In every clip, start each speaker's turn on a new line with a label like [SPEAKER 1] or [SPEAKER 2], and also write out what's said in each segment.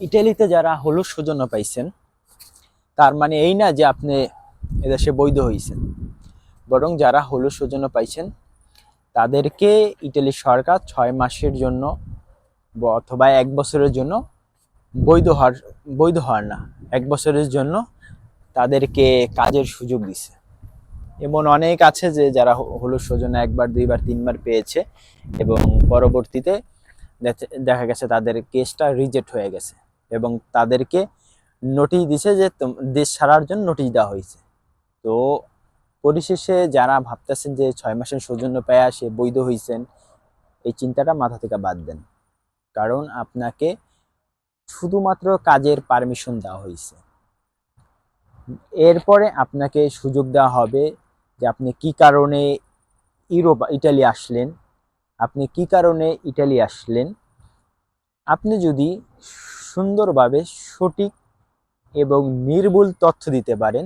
[SPEAKER 1] ইটালিতে যারা হলুদ সৌজন্য পাইছেন, তার মানে এই না যে আপনি এদেশে বৈধ হয়েছেন বরং যারা হলুদ সৌজন্য পাইছেন, তাদেরকে ইটালি সরকার ছয় মাসের জন্য অথবা এক বছরের জন্য বৈধ হওয়ার বৈধ হওয়ার না, এক বছরের জন্য তাদেরকে কাজের সুযোগ দিছে। এমন অনেক আছে যে যারা হলুদ সৌজন্য একবার, দুইবার, তিনবার পেয়েছে এবং পরবর্তীতে দেখা গেছে তাদের কেসটা রিজেক্ট হয়ে গেছে। এবং তাদেরকে নোটিশ দিছে যে দেশ ছাড়ার জন্য নোটিশ দেওয়া হয়েছে। তো পরিশেষে যারা ভাবতেছেন যে ছয় মাসের সৌজন্য পেয়ে আসে বৈধ হয়েছেন এই চিন্তাটা মাথা থেকে বাদ দেন। কারণ আপনাকে শুধুমাত্র কাজের পারমিশন দেওয়া হয়েছে এরপরে আপনাকে সুযোগ দেওয়া হবে যে আপনি কি কারণে ইউরোপ, ইটালি আসলেন, আপনি কি কারণে ইটালি আসলেন। আপনি যদি সুন্দরভাবে সঠিক এবং নির্ভুল তথ্য দিতে পারেন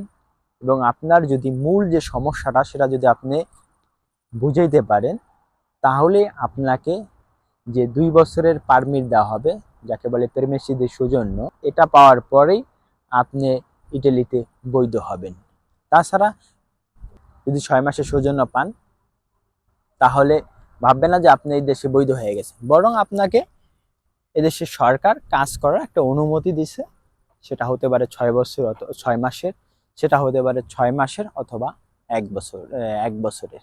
[SPEAKER 1] এবং আপনার যদি মূল যে সমস্যাটা সেটা যদি আপনি বুঝাইতে পারেন, তাহলে আপনাকে যে দুই বছরের পারমিট দেওয়া হবে, যাকে বলে পেরমেসিদের সৌজন্য, এটা পাওয়ার পরেই আপনি ইটালিতে বৈধ হবেন। তাছাড়া যদি ছয় মাসের সৌজন্য পান, তাহলে ভাববেন না যে আপনি এই দেশে বৈধ হয়ে গেছেন। বরং আপনাকে এদেশের সরকার কাজ করার একটা অনুমতি দিছে। সেটা হতে পারে ছয় বছর ছয় মাসের, সেটা হতে পারে ছয় মাসের অথবা এক বছর এক বছরের।